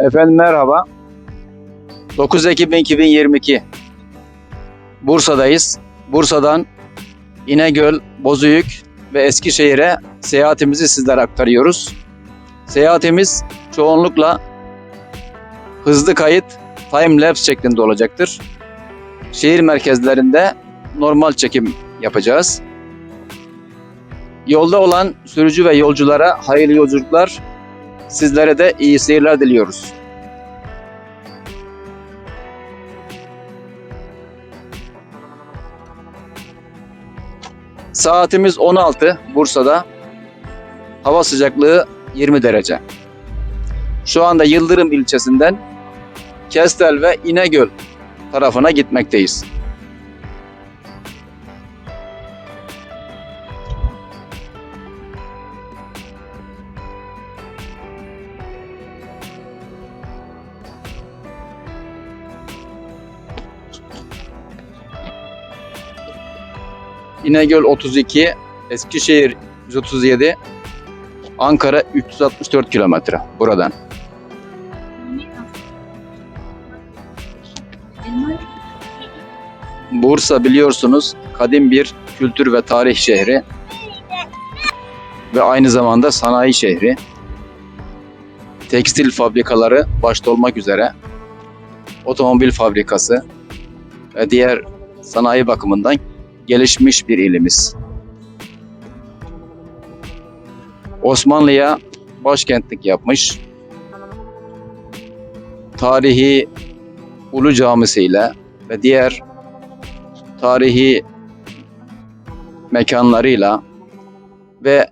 Efendim merhaba. 9 Ekim 2022. Bursa'dayız. Bursa'dan İnegöl, Bozüyük ve Eskişehir'e seyahatimizi sizlere aktarıyoruz. Seyahatimiz çoğunlukla hızlı kayıt, time lapse şeklinde olacaktır. Şehir merkezlerinde normal çekim yapacağız. Yolda olan sürücü ve yolculara hayırlı yolculuklar, Sizlere de iyi seyirler diliyoruz. Saatimiz 16 Bursa'da. Hava sıcaklığı 20 derece. Şu anda Yıldırım ilçesinden Kestel ve İnegöl tarafına gitmekteyiz. İnegöl 32, Eskişehir 137, Ankara 364 kilometre buradan. Bursa biliyorsunuz kadim bir kültür ve tarih şehri ve aynı zamanda sanayi şehri. Tekstil fabrikaları başta olmak üzere otomobil fabrikası ve diğer sanayi bakımından gelişmiş bir ilimiz. Osmanlı'ya başkentlik yapmış. Tarihi Ulu Camisi ile ve diğer tarihi mekanlarıyla ve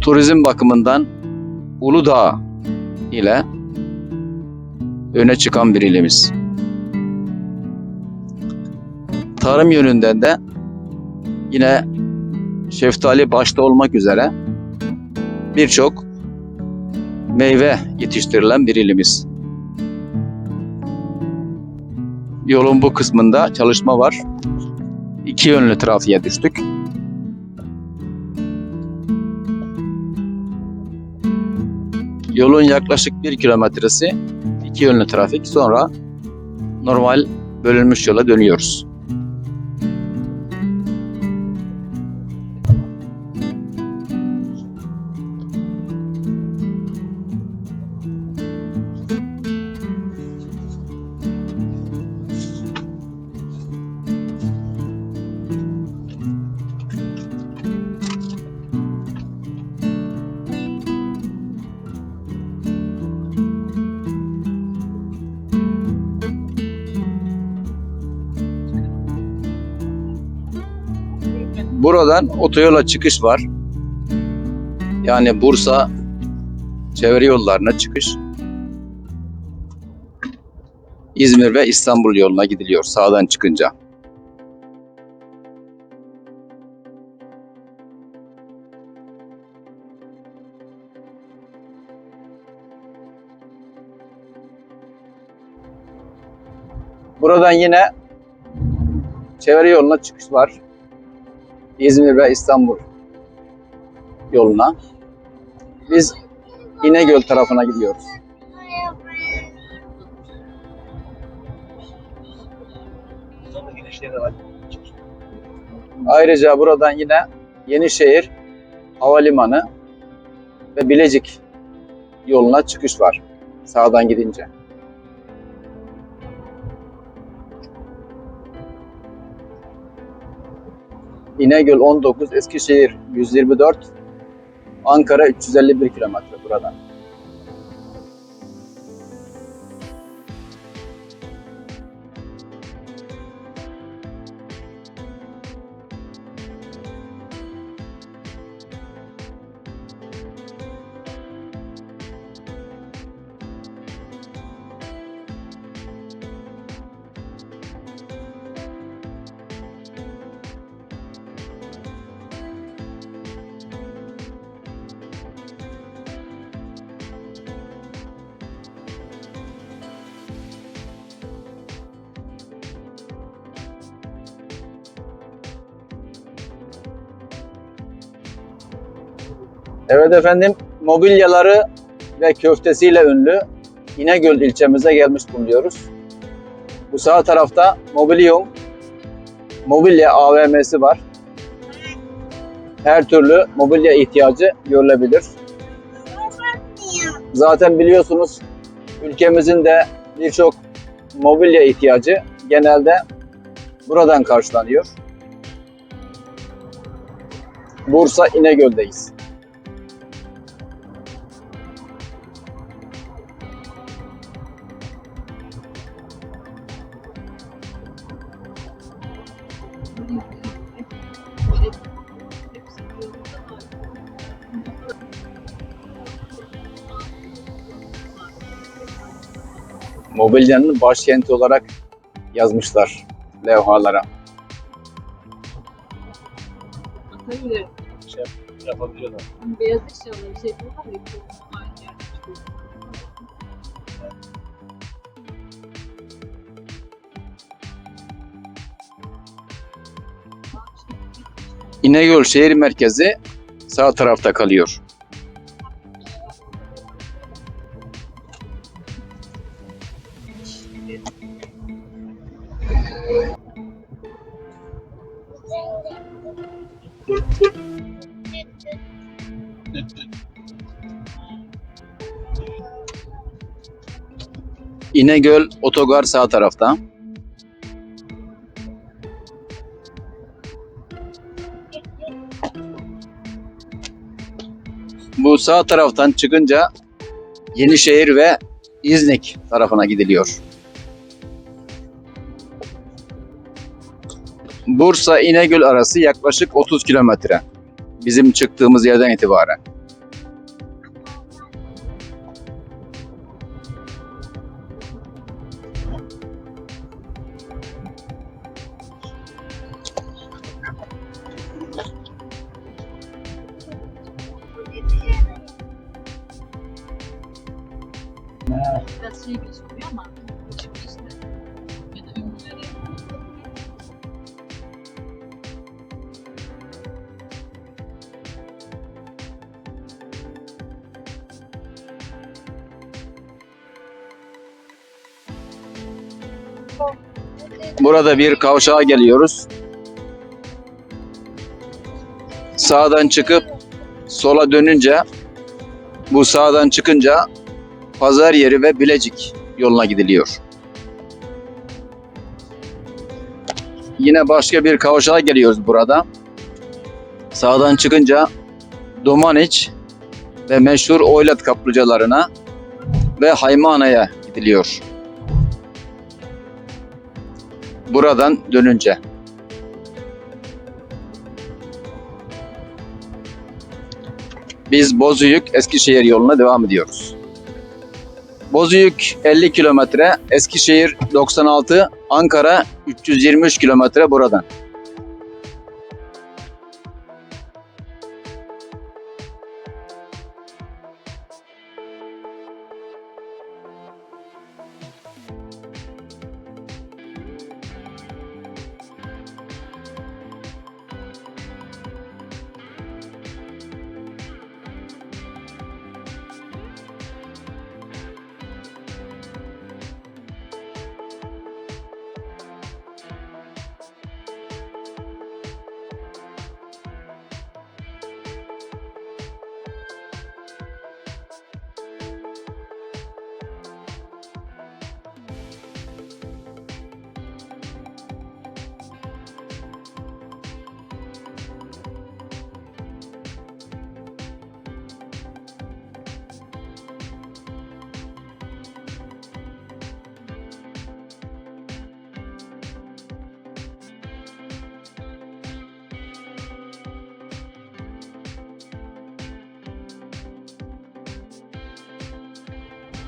turizm bakımından Uludağ ile öne çıkan bir ilimiz. Tarım yönünden de yine şeftali başta olmak üzere birçok meyve yetiştirilen bir ilimiz. Yolun bu kısmında çalışma var. İki yönlü trafiğe düştük. Yolun yaklaşık bir kilometresi iki yönlü trafik. Sonra normal bölünmüş yola dönüyoruz. Buradan otoyola çıkış var. Yani Bursa çevre yollarına çıkış. İzmir ve İstanbul yoluna gidiliyor sağdan çıkınca. Buradan yine çevre yoluna çıkış var. İzmir ve İstanbul yoluna. Biz İnegöl tarafına gidiyoruz. Ayrıca buradan yine Yenişehir Havalimanı ve Bilecik yoluna çıkış var. Sağdan gidince. İnegöl 19, Eskişehir 124, Ankara 351 kilometre buradan. Evet efendim, mobilyaları ve köftesiyle ünlü İnegöl ilçemize gelmiş bulunuyoruz. Bu sağ tarafta Mobilium mobilya AVM'si var. Her türlü mobilya ihtiyacı görülebilir. Zaten biliyorsunuz ülkemizin de birçok mobilya ihtiyacı genelde buradan karşılanıyor. Bursa İnegöl'deyiz. Mobilyanın başkenti olarak yazmışlar levhalara. Atabilir. yapabiliyorlar. Beyaz eşyalı bir şey yapıyorlar ya. İnegöl şehir merkezi sağ tarafta kalıyor. İnegöl otogar sağ tarafta. Bu sağ taraftan çıkınca Yenişehir ve İznik tarafına gidiliyor. Bursa İnegöl arası yaklaşık 30 kilometre. Bizim çıktığımız yerden itibaren. Burada bir kavşağa geliyoruz. Sağdan çıkıp sola dönünce bu sağdan çıkınca pazar yeri ve Bilecik yoluna gidiliyor. Yine başka bir kavşağa geliyoruz burada. Sağdan çıkınca Domaniç ve meşhur Oylat kaplıcalarına ve Haymana'ya gidiliyor. Buradan dönünce. Biz Bozüyük Eskişehir yoluna devam ediyoruz. Bozüyük 50 kilometre, Eskişehir 96, Ankara 323 kilometre buradan.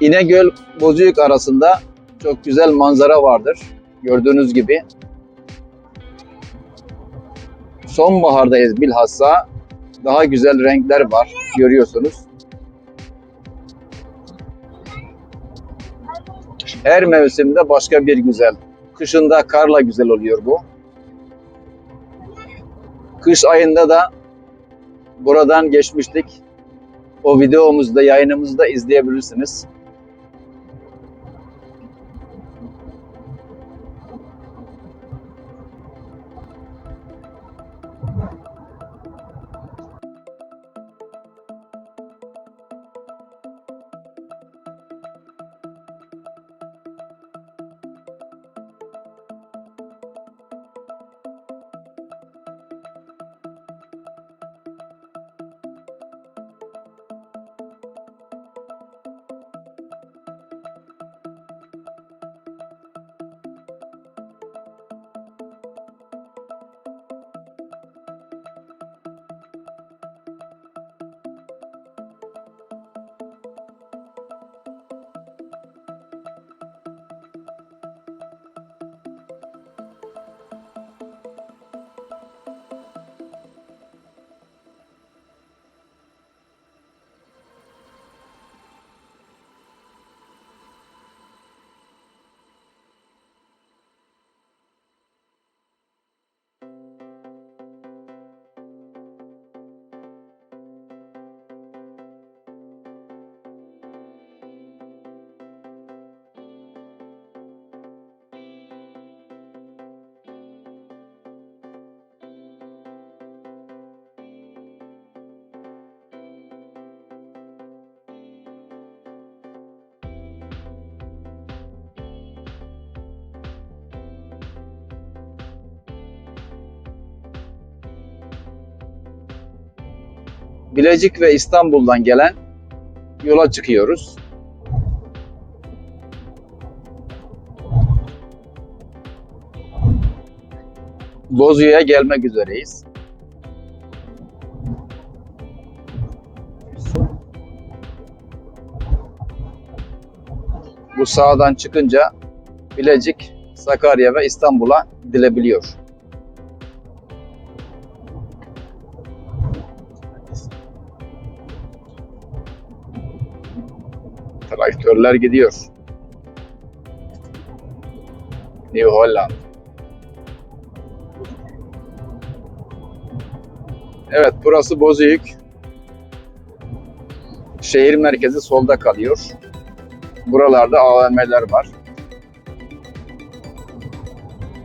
İnegöl Bozüyük arasında çok güzel manzara vardır. Gördüğünüz gibi. Sonbahardayız bilhassa. Daha güzel renkler var görüyorsunuz. Her mevsimde başka bir güzel. Kışında karla güzel oluyor bu. Kış ayında da buradan geçmiştik. O videomuzda, yayınımızda izleyebilirsiniz. Bilecik ve İstanbul'dan gelen yola çıkıyoruz. Bozüyük'e gelmek üzereyiz. Bu sağdan çıkınca Bilecik, Sakarya ve İstanbul'a gidilebiliyor. Traktörler gidiyor. New Holland. Evet burası Bozüyük. Şehir merkezi solda kalıyor. Buralarda AVM'ler var.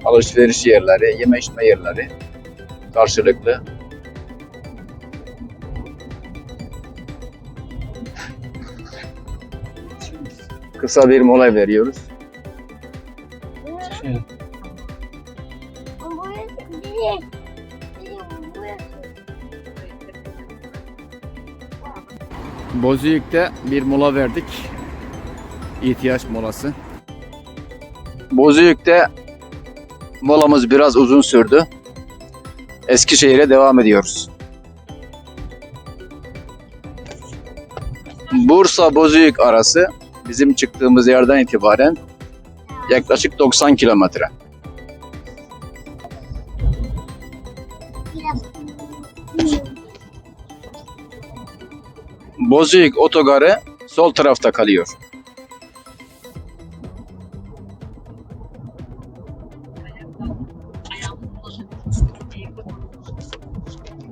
Alışveriş yerleri, yeme içme yerleri karşılıklı. Kısa bir mola veriyoruz. Burası. Bozüyük'te bir mola verdik. İhtiyaç molası. Bozüyük'te molamız biraz uzun sürdü. Eskişehir'e devam ediyoruz. Bursa Bozüyük arası bizim çıktığımız yerden itibaren yaklaşık 90 kilometre. Bozüyük otogarı sol tarafta kalıyor.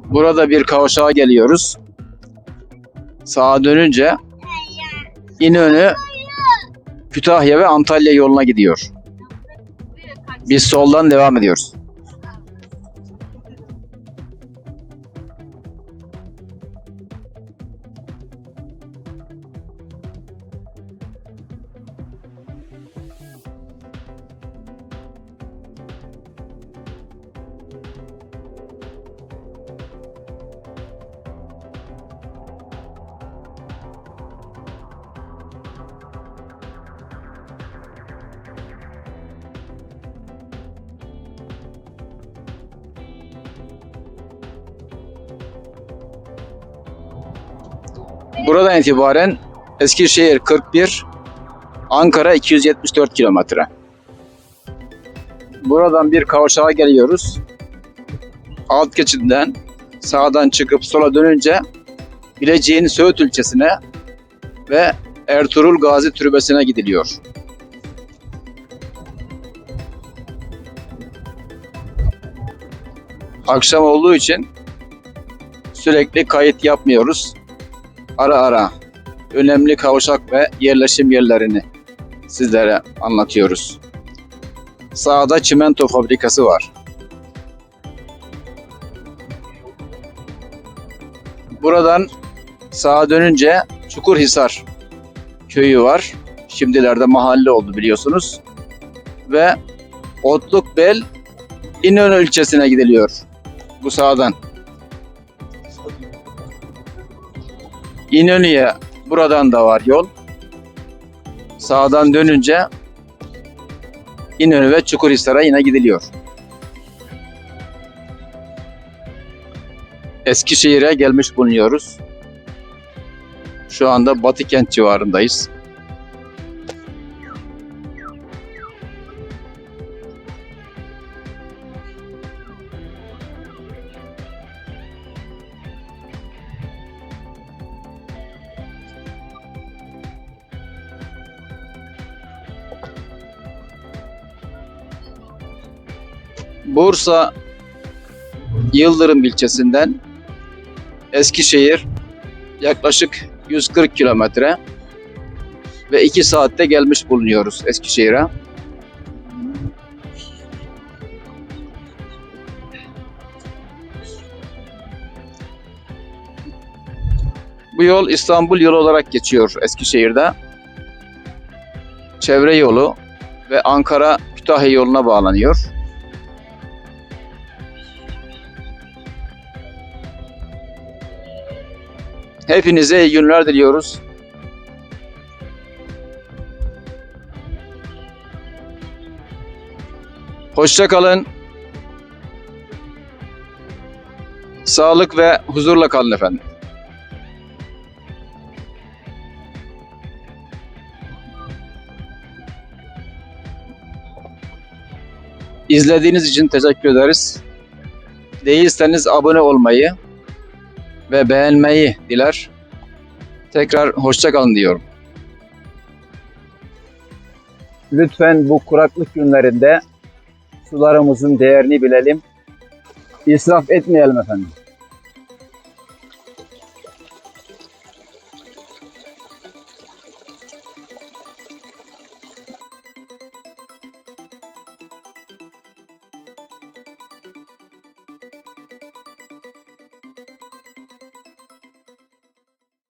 Burada bir kavşağa geliyoruz. Sağa dönünce İnönü, Kütahya ve Antalya yoluna gidiyor. Biz soldan devam ediyoruz. Buradan itibaren Eskişehir 41, Ankara 274 kilometre. Buradan bir kavşağa geliyoruz. Alt geçidinden sağdan çıkıp sola dönünce Bilecik'in Söğüt ilçesine ve Ertuğrul Gazi Türbesi'ne gidiliyor. Akşam olduğu için sürekli kayıt yapmıyoruz. Ara ara önemli kavşak ve yerleşim yerlerini sizlere anlatıyoruz. Sağda çimento fabrikası var. Buradan sağa dönünce Çukurhisar köyü var. Şimdilerde mahalle oldu biliyorsunuz. Ve Otlukbel İnönü ilçesine gidiliyor. Bu sağdan. İnönü'ye buradan da var yol. Sağdan dönünce İnönü ve Çukurhisar'a yine gidiliyor. Eskişehir'e gelmiş bulunuyoruz. Şu anda Batıkent civarındayız. Bursa Yıldırım ilçesinden Eskişehir yaklaşık 140 kilometre ve 2 saatte gelmiş bulunuyoruz Eskişehir'e. Bu yol İstanbul yolu olarak geçiyor Eskişehir'de. Çevre yolu ve Ankara Kütahya yoluna bağlanıyor. Hepinize iyi günler diliyoruz. Hoşça kalın. Sağlık ve huzurla kalın efendim. İzlediğiniz için teşekkür ederiz. Değilseniz abone olmayı ve beğenmeyi diler. Tekrar hoşça kalın diyorum. Lütfen bu kuraklık günlerinde sularımızın değerini bilelim. İsraf etmeyelim efendim.